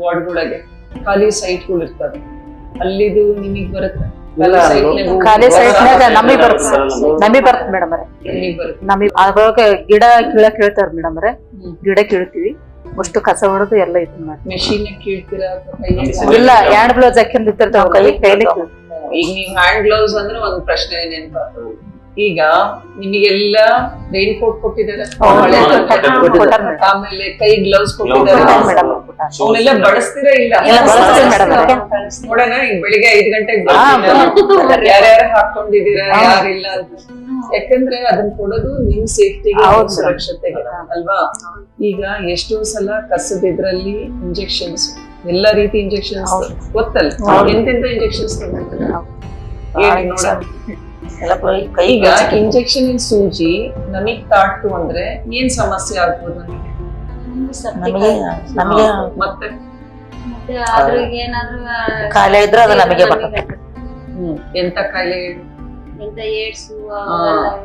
ವಾರ್ಡ್ಗಳಿಗೆ. ಖಾಲಿ ಸೈಟ್ಗಳು ಇರ್ತವೆ. ಅಲ್ಲಿದು ನಿಮಗ್ ಬರುತ್ತೆ. ಖಾಲಿ ಸೈಟ್ನಾಗ ನಮಗ್ ಬರಲ್ಲ, ಬರುತ್ತೆ. ನಮಿ ಬರುತ್ತೆ ಮೇಡಮ್ ಅವ್ರೆ. ಅದ್ರೊಳಗೆ ಗಿಡ ಕೀಳಕ್ ಹೇಳ್ತಾರ ಮೇಡಮ್ ಅವ್ರೆ. ಗಿಡ ಕೀಳ್ತೀವಿ. ಅಷ್ಟು ಕಸ ಹೊಡೆದು ಎಲ್ಲ ಇದು ಮಾಡಿ ಮೆಷಿನ್ ಕೀಳ್ತೀರಾ? ಇಲ್ಲ ಹ್ಯಾಂಡ್ ಬ್ಲೌಸ್ ಹಾಕಿಂದ ಇರ್ತಾವ ಕೈ ಕೈಲಿ? ಈಗ ನೀವು ಹ್ಯಾಂಡ್ ಗ್ಲೌಸ್ ಅಂದ್ರೆ ಒಂದ್ ಪ್ರಶ್ನೆ ನೆನಪಾಗ್ತದೆ ಈಗ ನಿಮಗೆಲ್ಲ ರೈನ್ ಕೋಟ್ ಕೊಟ್ಟಿದ್ದಾರೆ. ಆಮೇಲೆ ಕೈ ಗ್ಲೌಸ್ ಕೊಟ್ಟಿದ್ದಾರೆ. ಮೇಡಮ್ ಅವನ್ನೆಲ್ಲ ಬಳಸ್ತೀರಾ ಇಲ್ಲ. ನೋಡೋಣ ಈಗ ಬೆಳಿಗ್ಗೆ ಐದ್ ಗಂಟೆಗೆ ಯಾರ್ಯಾರು ಹಾಕೊಂಡಿದ್ದೀರಾ ಯಾರಿಲ್ಲ ಅಂತ. ಯಾಕಂದ್ರೆ ಅದನ್ನ ಕೊಡೋದು ನಿಮ್ ಸೇಫ್ಟಿಗೆ ಸುರಕ್ಷತೆಗೆ ಅಲ್ವಾ? ಈಗ ಎಷ್ಟೋ ಸಲ ಕಸದ ಇದ್ರಲ್ಲಿ ಇಂಜೆಕ್ಷನ್ಸ್ ಎಲ್ಲ ರೀತಿ ಇಂಜೆಕ್ಷನ್ಸ್. ಗೊತ್ತಲ್ಲ. ಎಂತೆಂತ ಇಂಜೆಕ್ಷನ್ಸ್ ಈಗ ಇಂಜೆಕ್ಷನ್ ಸೂಜಿ ನಮಗ್ ತಾಟ್ತು ಅಂದ್ರೆ ಏನ್ ಸಮಸ್ಯೆ ಆಗ್ಬೋದು ನಮಗೆ? ನಮಗೆ ನಮಗೆ ಕಾಯಿಲೆ ಇದ್ರೆ ಅದು ನಮಗೆ ಬರ್ತದೆ. ಹ್ಮ್. ಎಂತ ಕಾಯಿಲೆ ಎಂತ ಏಡ್ಸು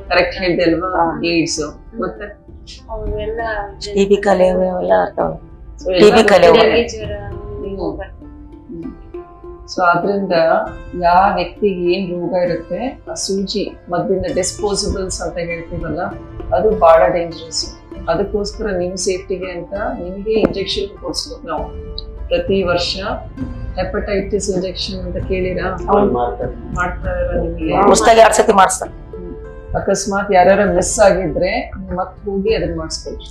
ಕರೆಕ್ಟ್ ಹೇಳಿದೆ ಅಲ್ವಾ? ಏಡ್ಸ್ ಮತ್ತೆ? ಅವೆಲ್ಲ ಟಿಬಿ ಕಾಯಿಲೆ ಅವೆಲ್ಲ ಕಾಯಿಲೆ. ಸೊ ಆದ್ರಿಂದ ಯಾವ ವ್ಯಕ್ತಿಗೆ ಏನ್ ರೋಗ ಇರುತ್ತೆ? ಆ ಸೂಜಿ ಮದ್ದಿಂದ ಡಿಸ್ಪೋಸಬಲ್ಸ್ ಅಂತ ಹೇಳ್ತೀವಲ್ಲ ಅದು ಬಹಳ ಡೇಂಜರಸ್ ಅದಕ್ಕೋಸ್ಕರ ನಿಮ್ ಸೇಫ್ಟಿಗೆ ಅಂತ ನಿಮಗೆ ಇಂಜೆಕ್ಷನ್ ಕೊಡ್ಸ್ಬೇಕು ನಾವು ಪ್ರತಿ ವರ್ಷ ಹೆಪಟೈಟಿಸ್ ಇಂಜೆಕ್ಷನ್ ಅಂತ ಕೇಳಿರಾ? ಮಾಡ್ತಾರೆ. ನಿಮಗೆ? ಅಕಸ್ಮಾತ್ ಯಾರ್ಯಾರ ಮಿಸ್ ಆಗಿದ್ರೆ ಮತ್ತೆ ಹೋಗಿ ಅದನ್ನ ಮಾಡಿಸ್ಕೊಳ್ರಿ.